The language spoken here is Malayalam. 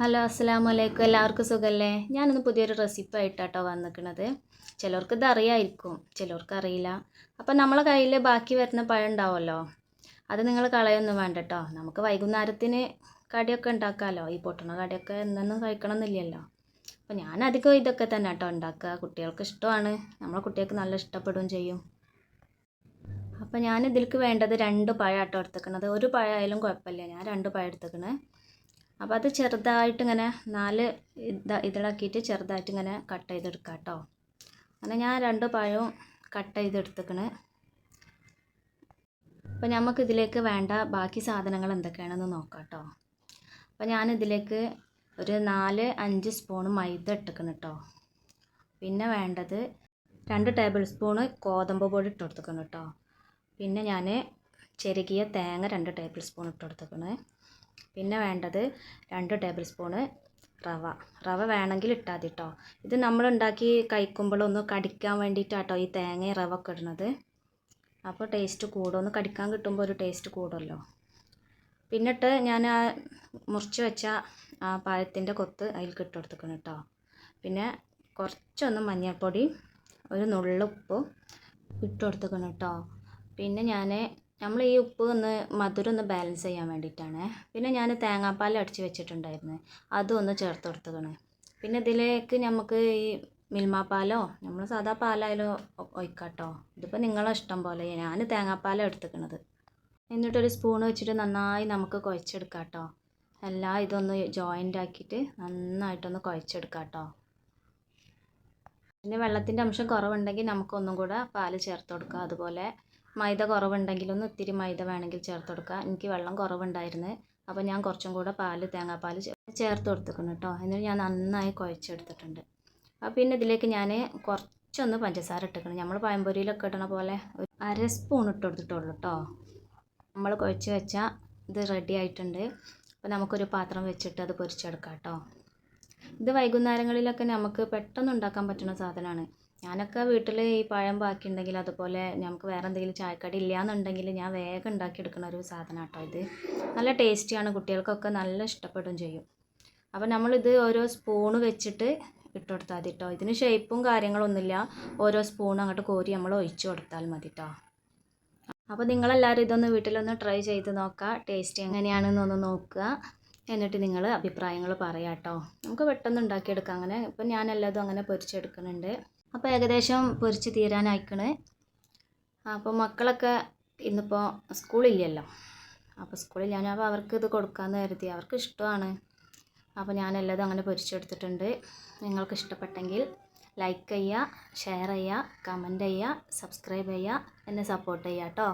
ഹലോ അസ്സാം വലൈക്കും എല്ലാവർക്കും സുഖമല്ലേ ഞാനിന്ന് പുതിയൊരു റെസിപ്പി ആയിട്ടാട്ടോ വന്നിക്കണത്. ചിലർക്ക് ഇത് അറിയായിരിക്കും ചിലർക്ക് അറിയില്ല. അപ്പം നമ്മളെ കയ്യിൽ ബാക്കി വരുന്ന പഴം ഉണ്ടാവുമല്ലോ അത് നിങ്ങൾ കളയൊന്നും വേണ്ട കേട്ടോ നമുക്ക് വൈകുന്നേരത്തിന് കടിയൊക്കെ ഉണ്ടാക്കാമല്ലോ. ഈ പൊട്ടണ കടിയൊക്കെ എന്തെന്ന് കഴിക്കണം എന്നില്ലല്ലോ അപ്പം ഞാൻ അധികം ഇതൊക്കെ തന്നെ കേട്ടോ ഉണ്ടാക്കുക. കുട്ടികൾക്ക് ഇഷ്ടമാണ്. നമ്മളെ കുട്ടികൾക്ക് നല്ല ഇഷ്ടപ്പെടുകയും ചെയ്യും. അപ്പം ഞാൻ ഇതിലേക്ക് വേണ്ടത് രണ്ട് പഴം ആട്ടോ എടുത്തേക്കണത്. ഒരു പഴമായാലും കുഴപ്പമില്ല. ഞാൻ രണ്ട് പഴം എടുത്തേക്കണേ. അപ്പോൾ അത് ചെറുതായിട്ട് ഇങ്ങനെ നാല് ഇത് ഇതിളാക്കിയിട്ട് ചെറുതായിട്ട് ഇങ്ങനെ കട്ട് ചെയ്തെടുക്കാം കേട്ടോ അങ്ങനെ ഞാൻ രണ്ട് പഴവും കട്ട് ചെയ്തെടുത്തേക്കണ്. അപ്പോൾ നമുക്ക് ഇതിലേക്ക് വേണ്ട ബാക്കി സാധനങ്ങൾ എന്തൊക്കെയാണെന്ന് നോക്കാം കേട്ടോ അപ്പോൾ ഞാനിതിലേക്ക് ഒരു നാല് അഞ്ച് സ്പൂൺ മൈദ ഇട്ടേക്കണം കേട്ടോ പിന്നെ വേണ്ടത് രണ്ട് ടേബിൾ സ്പൂണ് ഗോതമ്പ് പൊടി ഇട്ട് കൊടുത്തേക്കണം കേട്ടോ പിന്നെ ഞാൻ ചെരുകിയ തേങ്ങ രണ്ട് ടേബിൾ സ്പൂൺ ഇട്ട് കൊടുത്തേക്കണ്. പിന്നെ വേണ്ടത് രണ്ട് ടേബിൾ സ്പൂണ് റവ. റവ വേണമെങ്കിൽ ഇട്ടാൽ മതി കേട്ടോ ഇത് നമ്മൾ ഉണ്ടാക്കി കഴിക്കുമ്പോഴൊന്ന് കടിക്കാൻ വേണ്ടിയിട്ടാട്ടോ ഈ തേങ്ങയും റവ ഒക്കെ ഇടുന്നത്. അപ്പോൾ ടേസ്റ്റ് കൂടും. ഒന്ന് കടിക്കാൻ കിട്ടുമ്പോൾ ഒരു ടേസ്റ്റ് കൂടുമല്ലോ. പിന്നിട്ട് ഞാൻ ആ മുറിച്ച് വെച്ച ആ പഴത്തിന്റെ കൊത്ത് അതിൽ ഇട്ട് കൊടുത്തേക്കണം കേട്ടോ. പിന്നെ കുറച്ചൊന്ന് മഞ്ഞൾപ്പൊടി ഒരു നുള്ളുപ്പ് ഇട്ട് കേട്ടോ. പിന്നെ ഞാൻ നമ്മൾ ഈ ഉപ്പ് ഒന്ന് മധുരം ഒന്ന് ബാലൻസ് ചെയ്യാൻ വേണ്ടിയിട്ടാണ്. പിന്നെ ഞാൻ തേങ്ങാപ്പാൽ അടിച്ച് വെച്ചിട്ടുണ്ടായിരുന്നു. അതും ഒന്ന് ചേർത്ത് കൊടുത്തതാണ്. പിന്നെ ഇതിലേക്ക് നമുക്ക് ഈ മിൽമാപ്പാലോ പാലോ നമ്മൾ സാധാ പാലായാലും ഒഴിക്കാം കേട്ടോ ഇതിപ്പോൾ നിങ്ങളെ ഇഷ്ടം പോലെ ഞാൻ തേങ്ങാപ്പാലാണ് എടുത്തുക്കണത്. എന്നിട്ടൊരു സ്പൂൺ വെച്ചിട്ട് നന്നായി നമുക്ക് കുഴച്ചെടുക്കാം കേട്ടോ എല്ലാം ഇതൊന്ന് ജോയിന്റ് ആക്കിയിട്ട് നന്നായിട്ടൊന്ന് കുഴച്ചെടുക്കാം കേട്ടോ പിന്നെ വെള്ളത്തിന്റെ അംശം കുറവുണ്ടെങ്കിൽ നമുക്കൊന്നും കൂടെ പാൽ ചേർത്ത് കൊടുക്കാം. അതുപോലെ മൈദ കുറവുണ്ടെങ്കിൽ ഒന്ന് ഇത്തിരി മൈദ വേണമെങ്കിൽ ചേർത്ത് കൊടുക്കുക. എനിക്ക് വെള്ളം കുറവുണ്ടായിരുന്നു. അപ്പോൾ ഞാൻ കുറച്ചും കൂടെ പാൽ തേങ്ങാപ്പാൽ ചേർത്ത് കൊടുത്തേക്കുന്നു കേട്ടോ. എന്നിട്ട് ഞാൻ നന്നായി കുഴച്ചെടുത്തിട്ടുണ്ട്. അപ്പോൾ പിന്നെ ഇതിലേക്ക് ഞാൻ കുറച്ചൊന്ന് പഞ്ചസാര ഇട്ടിക്കണം നമ്മൾ പഴംപൊരിയിലൊക്കെ ഇടണ പോലെ ഒരു അര സ്പൂൺ ഇട്ട് കൊടുത്തിട്ടുള്ളൂ കേട്ടോ. നമ്മൾ കുഴച്ച് വെച്ചാൽ ഇത് റെഡി ആയിട്ടുണ്ട്. അപ്പോൾ നമുക്കൊരു പാത്രം വെച്ചിട്ട് അത് പൊരിച്ചെടുക്കാം കേട്ടോ. ഇത് വൈകുന്നേരങ്ങളിലൊക്കെ നമുക്ക് പെട്ടെന്ന് ഉണ്ടാക്കാൻ പറ്റുന്ന സാധനമാണ്. ഞാനൊക്കെ വീട്ടിൽ ഈ പഴം ബാക്കിയുണ്ടെങ്കിൽ അതുപോലെ നമുക്ക് വേറെ എന്തെങ്കിലും ചായക്കടി ഇല്ലയെന്നുണ്ടെങ്കിൽ ഞാൻ വേഗം ഉണ്ടാക്കി എടുക്കുന്ന ഒരു സാധനം കേട്ടോ ഇത്. നല്ല ടേസ്റ്റിയാണ് കുട്ടികൾക്കൊക്കെ നല്ല ഇഷ്ടപ്പെടും ചെയ്യും. അപ്പോൾ നമ്മളിത് ഓരോ സ്പൂണ് വെച്ചിട്ട് ഇട്ട് കൊടുത്താൽ മതി കേട്ടോ ഇതിന് ഷേപ്പും കാര്യങ്ങളൊന്നുമില്ല ഓരോ സ്പൂൺ അങ്ങോട്ട് കോരി നമ്മൾ ഒഴിച്ചു കൊടുത്താൽ മതി കേട്ടോ അപ്പോൾ നിങ്ങളെല്ലാവരും ഇതൊന്ന് വീട്ടിലൊന്ന് ട്രൈ ചെയ്ത് നോക്കുക ടേസ്റ്റ് എങ്ങനെയാണെന്നൊന്ന് നോക്കുക. എന്നിട്ട് നിങ്ങൾ അഭിപ്രായങ്ങൾ പറയാം കേട്ടോ നമുക്ക് പെട്ടെന്ന് ഉണ്ടാക്കിയെടുക്കാം അങ്ങനെ. ഇപ്പം ഞാൻ എല്ലാതും അങ്ങനെ പൊരിച്ചെടുക്കുന്നുണ്ട്. അപ്പോൾ ഏകദേശം പൊരിച്ച് തീരാനായിക്കണ്. അപ്പോൾ മക്കളൊക്കെ ഇന്നിപ്പോൾ സ്കൂളില്ലല്ലോ. അപ്പോൾ സ്കൂളിൽ ഞാൻ അപ്പോൾ അവർക്ക് ഇത് കൊടുക്കാമെന്ന് കരുതി. അവർക്ക് ഇഷ്ടമാണ്. അപ്പോൾ ഞാൻ എല്ലാതും അങ്ങനെ പൊരിച്ചെടുത്തിട്ടുണ്ട്. നിങ്ങൾക്ക് ഇഷ്ടപ്പെട്ടെങ്കിൽ ലൈക്ക് ചെയ്യുക ഷെയർ ചെയ്യുക കമന്റ് ചെയ്യുക സബ്സ്ക്രൈബ് ചെയ്യുക എന്നെ സപ്പോർട്ട് ചെയ്യുക കേട്ടോ